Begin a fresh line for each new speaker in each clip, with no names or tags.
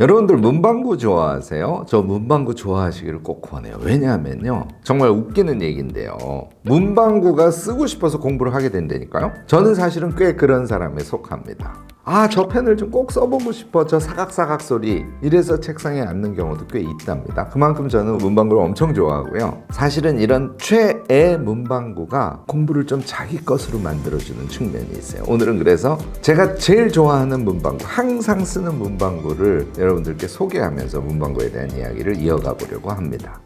여러분들 문방구 좋아하세요? 저 문방구 좋아하시기를 꼭 권해요. 왜냐하면요. 정말 웃기는 얘기인데요. 문방구가 쓰고 싶어서 공부를 하게 된다니까요. 저는 사실은 꽤 그런 사람에 속합니다. 아, 저 펜을 좀 꼭 써보고 싶어. 저 사각사각 소리. 이래서 책상에 앉는 경우도 꽤 있답니다. 그만큼 저는 문방구를 엄청 좋아하고요. 사실은 이런 최애 문방구가 공부를 좀 자기 것으로 만들어주는 측면이 있어요. 오늘은 그래서 제가 제일 좋아하는 문방구, 항상 쓰는 문방구를 여러분들께 소개하면서 문방구에 대한 이야기를 이어가 보려고 합니다.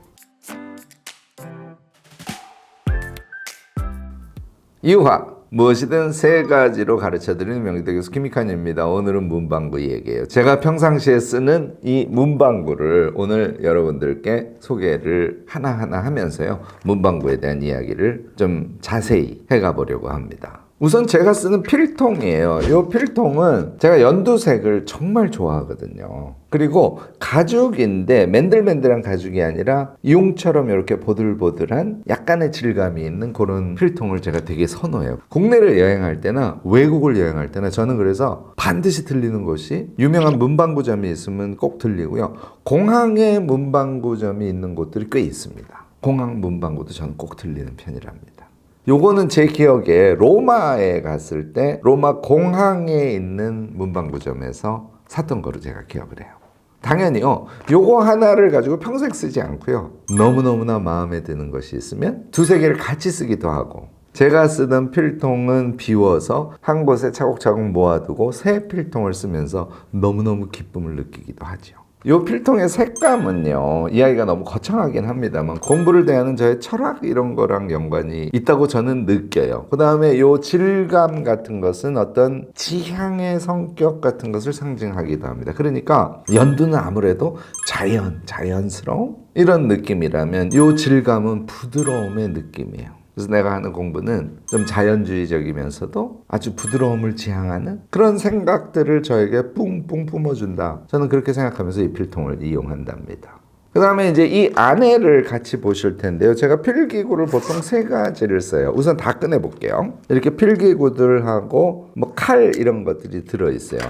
이화 무엇이든 세 가지로 가르쳐드리는 명의대 교수 김익환입니다. 오늘은 문방구 얘기예요. 제가 평상시에 쓰는 이 문방구를 오늘 여러분들께 소개를 하나하나 하면서요. 문방구에 대한 이야기를 좀 자세히 해가 보려고 합니다. 우선 제가 쓰는 필통이에요. 이 필통은 제가 연두색을 정말 좋아하거든요. 그리고 가죽인데 맨들맨들한 가죽이 아니라 용처럼 이렇게 보들보들한 약간의 질감이 있는 그런 필통을 제가 되게 선호해요. 국내를 여행할 때나 외국을 여행할 때나 저는 그래서 반드시 들리는 곳이 유명한 문방구점이 있으면 꼭 들리고요. 공항에 문방구점이 있는 곳들이 꽤 있습니다. 공항 문방구도 저는 꼭 들리는 편이랍니다. 요거는 제 기억에 로마에 갔을 때 로마 공항에 있는 문방구점에서 샀던 거로 제가 기억을 해요. 당연히요. 요거 하나를 가지고 평생 쓰지 않고요. 너무너무나 마음에 드는 것이 있으면 두세 개를 같이 쓰기도 하고 제가 쓰던 필통은 비워서 한 곳에 차곡차곡 모아두고 새 필통을 쓰면서 너무너무 기쁨을 느끼기도 하죠. 이 필통의 색감은요 이야기가 너무 거창하긴 합니다만 공부를 대하는 저의 철학 이런 거랑 연관이 있다고 저는 느껴요. 그 다음에 이 질감 같은 것은 어떤 지향의 성격 같은 것을 상징하기도 합니다. 그러니까 연두는 아무래도 자연 자연스러움? 이런 느낌이라면 이 질감은 부드러움의 느낌이에요 그래서 내가 하는 공부는 좀 자연주의적이면서도 아주 부드러움을 지향하는 그런 생각들을 저에게 뿡뿡 뿜어준다. 저는 그렇게 생각하면서 이 필통을 이용한답니다. 그 다음에 이제 이 안에를 같이 보실 텐데요. 제가 필기구를 보통 세 가지를 써요. 우선 다 꺼내볼게요. 이렇게 필기구들하고 뭐 칼 이런 것들이 들어있어요.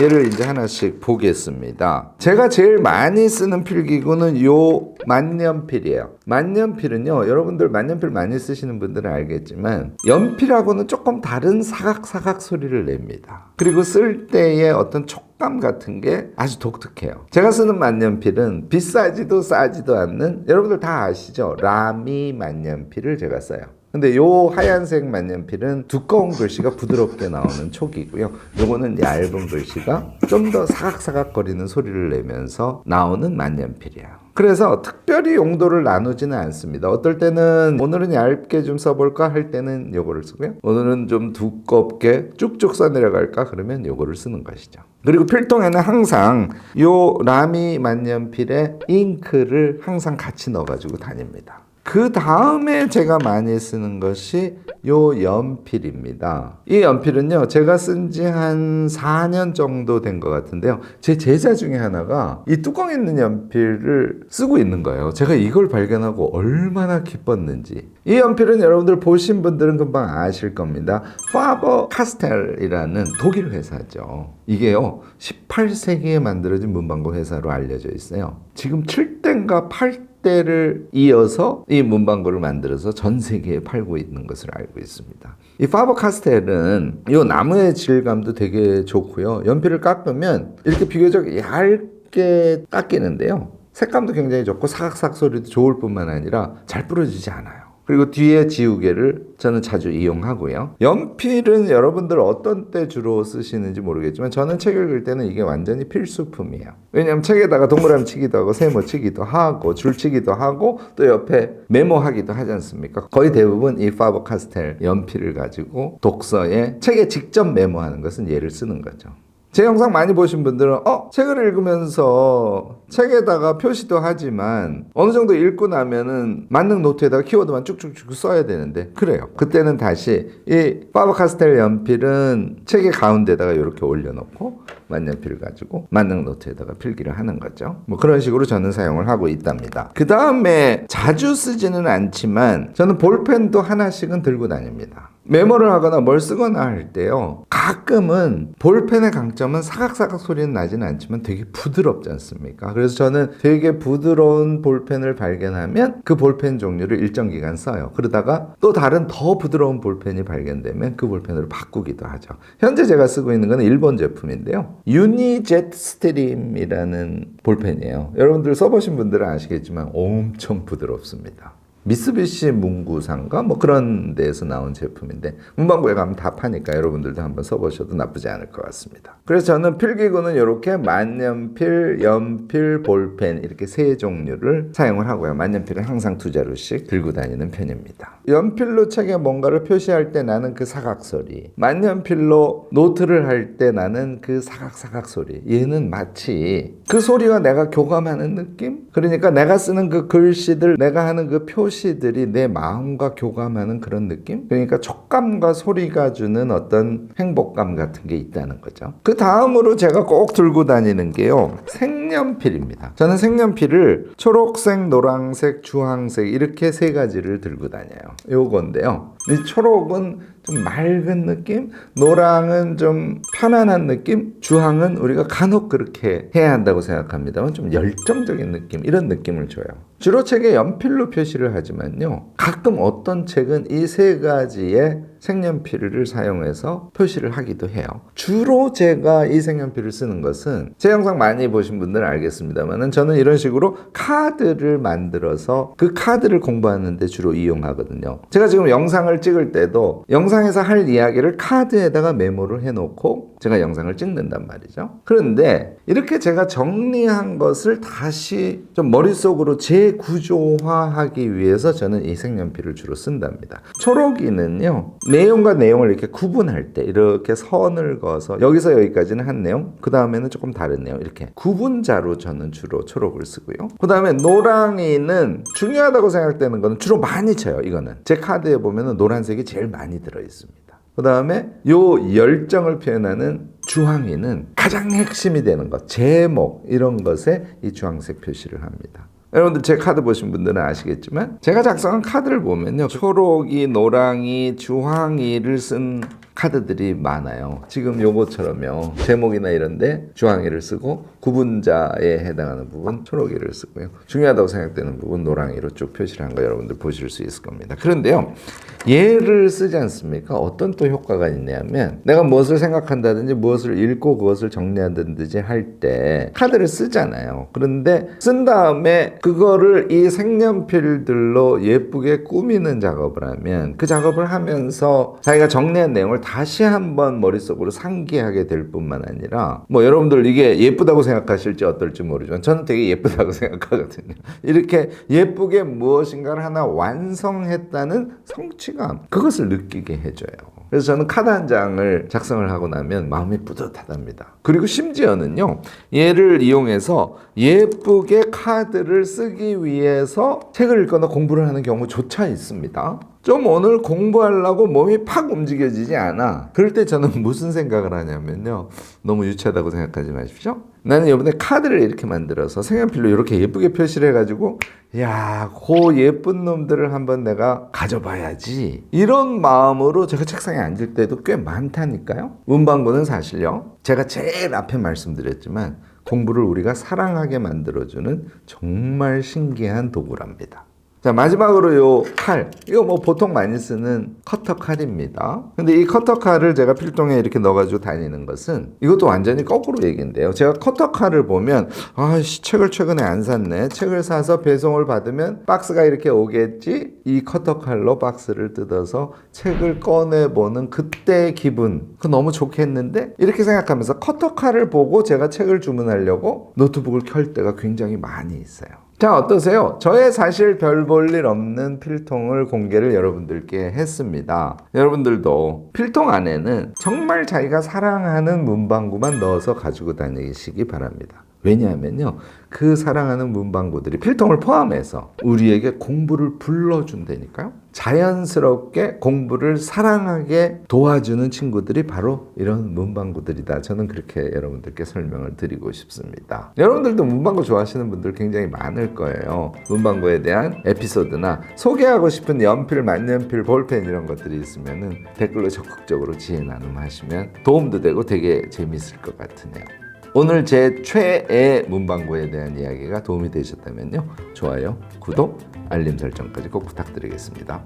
얘를 이제 하나씩 보겠습니다. 제가 제일 많이 쓰는 필기구는 요 만년필이에요. 만년필은요, 여러분들 만년필 많이 쓰시는 분들은 알겠지만 연필하고는 조금 다른 사각사각 소리를 냅니다. 그리고 쓸 때의 어떤 촉감 같은 게 아주 독특해요. 제가 쓰는 만년필은 비싸지도 싸지도 않는 여러분들 다 아시죠? 라미 만년필을 제가 써요. 근데 요 하얀색 만년필은 두꺼운 글씨가 부드럽게 나오는 촉이고요. 요거는 얇은 글씨가 좀 더 사각사각 거리는 소리를 내면서 나오는 만년필이야. 그래서 특별히 용도를 나누지는 않습니다. 어떨 때는 오늘은 얇게 좀 써볼까 할 때는 요거를 쓰고요. 오늘은 좀 두껍게 쭉쭉 써내려갈까 그러면 요거를 쓰는 것이죠. 그리고 필통에는 항상 요 라미 만년필에 잉크를 항상 같이 넣어가지고 다닙니다. 그 다음에 제가 많이 쓰는 것이 요 연필입니다. 이 연필은요, 제가 쓴 지 한 4년 정도 된 것 같은데요. 제 제자 중에 하나가 이 뚜껑 있는 연필을 쓰고 있는 거예요. 제가 이걸 발견하고 얼마나 기뻤는지. 이 연필은 여러분들 보신 분들은 금방 아실 겁니다. 파버 카스텔이라는 독일 회사죠. 이게요, 18세기에 만들어진 문방구 회사로 알려져 있어요. 지금 7대인가 8대 때를 이어서 이 문방구를 만들어서 전 세계에 팔고 있는 것을 알고 있습니다. 이 파버 카스텔은 이 나무의 질감도 되게 좋고요. 연필을 깎으면 이렇게 비교적 얇게 깎이는데요. 색감도 굉장히 좋고 사각사각 소리도 좋을 뿐만 아니라 잘 부러지지 않아요. 그리고 뒤에 지우개를 저는 자주 이용하고요. 연필은 여러분들 어떤 때 주로 쓰시는지 모르겠지만 저는 책 읽을 때는 이게 완전히 필수품이에요. 왜냐하면 책에다가 동그라미 치기도 하고 세모 치기도 하고 줄 치기도 하고 또 옆에 메모하기도 하지 않습니까? 거의 대부분 이 파버 카스텔 연필을 가지고 독서에 책에 직접 메모하는 것은 얘를 쓰는 거죠. 제 영상 많이 보신 분들은 어 책을 읽으면서 책에다가 표시도 하지만 어느 정도 읽고 나면은 만능 노트에다가 키워드만 쭉쭉쭉 써야 되는데 그래요. 그때는 다시 이 파버 카스텔 연필은 책의 가운데다가 이렇게 올려놓고 만년필을 가지고 만능 노트에다가 필기를 하는 거죠. 뭐 그런 식으로 저는 사용을 하고 있답니다. 그 다음에 자주 쓰지는 않지만 저는 볼펜도 하나씩은 들고 다닙니다. 메모를 하거나 뭘 쓰거나 할 때요. 가끔은 볼펜의 강점은 사각사각 소리는 나지는 않지만 되게 부드럽지 않습니까? 그래서 저는 되게 부드러운 볼펜을 발견하면 그 볼펜 종류를 일정 기간 써요. 그러다가 또 다른 더 부드러운 볼펜이 발견되면 그 볼펜으로 바꾸기도 하죠. 현재 제가 쓰고 있는 건 일본 제품인데요. 유니젯 스트림이라는 볼펜이에요. 여러분들 써보신 분들은 아시겠지만 엄청 부드럽습니다. 미쓰비시 문구상가 뭐 그런 데에서 나온 제품인데 문방구에 가면 다 파니까 여러분들도 한번 써보셔도 나쁘지 않을 것 같습니다. 그래서 저는 필기구는 이렇게 만년필, 연필, 볼펜 이렇게 세 종류를 사용을 하고요. 만년필은 항상 두 자루씩 들고 다니는 편입니다. 연필로 책에 뭔가를 표시할 때 나는 그 사각 소리, 만년필로 노트를 할 때 나는 그 사각사각 소리. 얘는 마치 그 소리와 내가 교감하는 느낌? 그러니까 내가 쓰는 그 글씨들, 내가 하는 그 표시 들이 내 마음과 교감하는 그런 느낌? 그러니까 촉감과 소리가 주는 어떤 행복감 같은 게 있다는 거죠. 그 다음으로 제가 꼭 들고 다니는 게요. 색연필입니다. 저는 색연필을 초록색, 노란색, 주황색 이렇게 세 가지를 들고 다녀요. 요건데요. 이 초록은 좀 맑은 느낌, 노랑은 좀 편안한 느낌, 주황은 우리가 간혹 그렇게 해야 한다고 생각합니다만 좀 열정적인 느낌, 이런 느낌을 줘요. 주로 책에 연필로 표시를 하지만요. 가끔 어떤 책은 이 세 가지의 색연필을 사용해서 표시를 하기도 해요. 주로 제가 이 색연필을 쓰는 것은 제 영상 많이 보신 분들은 알겠습니다만 저는 이런 식으로 카드를 만들어서 그 카드를 공부하는데 주로 이용하거든요. 제가 지금 영상을 찍을 때도 영상에서 할 이야기를 카드에다가 메모를 해놓고 제가 영상을 찍는단 말이죠. 그런데 이렇게 제가 정리한 것을 다시 좀 머릿속으로 재구조화하기 위해서 저는 이 색연필을 주로 쓴답니다. 초록이는요. 내용과 내용을 이렇게 구분할 때 이렇게 선을 그어서 여기서 여기까지는 한 내용, 그 다음에는 조금 다른 내용 이렇게 구분자로 저는 주로 초록을 쓰고요. 그 다음에 노랑이는 중요하다고 생각되는 거는 주로 많이 쳐요. 이거는 제 카드에 보면은 노란색이 제일 많이 들어 있습니다. 그 다음에 요 열정을 표현하는 주황이는 가장 핵심이 되는 것, 제목 이런 것에 이 주황색 표시를 합니다. 여러분들 제 카드 보신 분들은 아시겠지만 제가 작성한 카드를 보면요. 초록이 노랑이 주황이를 쓴 카드들이 많아요. 지금 요거처럼요. 제목이나 이런데 주황이를 쓰고 구분자에 해당하는 부분 초록이를 쓰고요. 중요하다고 생각되는 부분 노랑이로 쭉 표시를 한 거 여러분들 보실 수 있을 겁니다. 그런데요 얘를 쓰지 않습니까? 어떤 또 효과가 있냐면 내가 무엇을 생각한다든지 무엇을 읽고 그것을 정리한다든지 할 때 카드를 쓰잖아요. 그런데 쓴 다음에 그거를 이 색연필들로 예쁘게 꾸미는 작업을 하면 그 작업을 하면서 자기가 정리한 내용을 다시 한번 머릿속으로 상기하게 될 뿐만 아니라 뭐 여러분들 이게 예쁘다고 생각하실지 어떨지 모르지만 저는 되게 예쁘다고 생각하거든요. 이렇게 예쁘게 무엇인가를 하나 완성했다는 성취감 그것을 느끼게 해줘요. 그래서 저는 카드 한 장을 작성을 하고 나면 마음이 뿌듯하답니다. 그리고 심지어는요, 얘를 이용해서 예쁘게 카드를 쓰기 위해서 책을 읽거나 공부를 하는 경우조차 있습니다. 좀 오늘 공부하려고 몸이 팍 움직여지지 않아. 그럴 때 저는 무슨 생각을 하냐면요. 너무 유치하다고 생각하지 마십시오. 나는 이번에 카드를 이렇게 만들어서 색연필로 이렇게 예쁘게 표시를 해가지고 야, 그 예쁜 놈들을 한번 내가 가져봐야지. 이런 마음으로 제가 책상에 앉을 때도 꽤 많다니까요. 문방구는 사실요. 제가 제일 앞에 말씀드렸지만 공부를 우리가 사랑하게 만들어주는 정말 신기한 도구랍니다. 자 마지막으로 요 칼. 이거 뭐 보통 많이 쓰는 커터 칼입니다. 근데 이 커터 칼을 제가 필통에 이렇게 넣어가지고 다니는 것은 이것도 완전히 거꾸로 얘기인데요. 제가 커터 칼을 보면 아 씨 책을 최근에 안 샀네. 책을 사서 배송을 받으면 박스가 이렇게 오겠지? 이 커터 칼로 박스를 뜯어서 책을 꺼내보는 그때의 기분. 그 너무 좋겠는데? 이렇게 생각하면서 커터 칼을 보고 제가 책을 주문하려고 노트북을 켤 때가 굉장히 많이 있어요 자 어떠세요? 저의 사실 별 볼 일 없는 필통을 공개를 여러분들께 했습니다. 여러분들도 필통 안에는 정말 자기가 사랑하는 문방구만 넣어서 가지고 다니시기 바랍니다. 왜냐하면요. 그 사랑하는 문방구들이 필통을 포함해서 우리에게 공부를 불러준다니까요. 자연스럽게 공부를 사랑하게 도와주는 친구들이 바로 이런 문방구들이다. 저는 그렇게 여러분들께 설명을 드리고 싶습니다. 여러분들도 문방구 좋아하시는 분들 굉장히 많을 거예요. 문방구에 대한 에피소드나 소개하고 싶은 연필, 만년필, 볼펜 이런 것들이 있으면 댓글로 적극적으로 지혜 나눔하시면 도움도 되고 되게 재밌을 것 같으네요. 오늘 제 최애 문방구에 대한 이야기가 도움이 되셨다면요. 좋아요, 구독, 알림 설정까지 꼭 부탁드리겠습니다.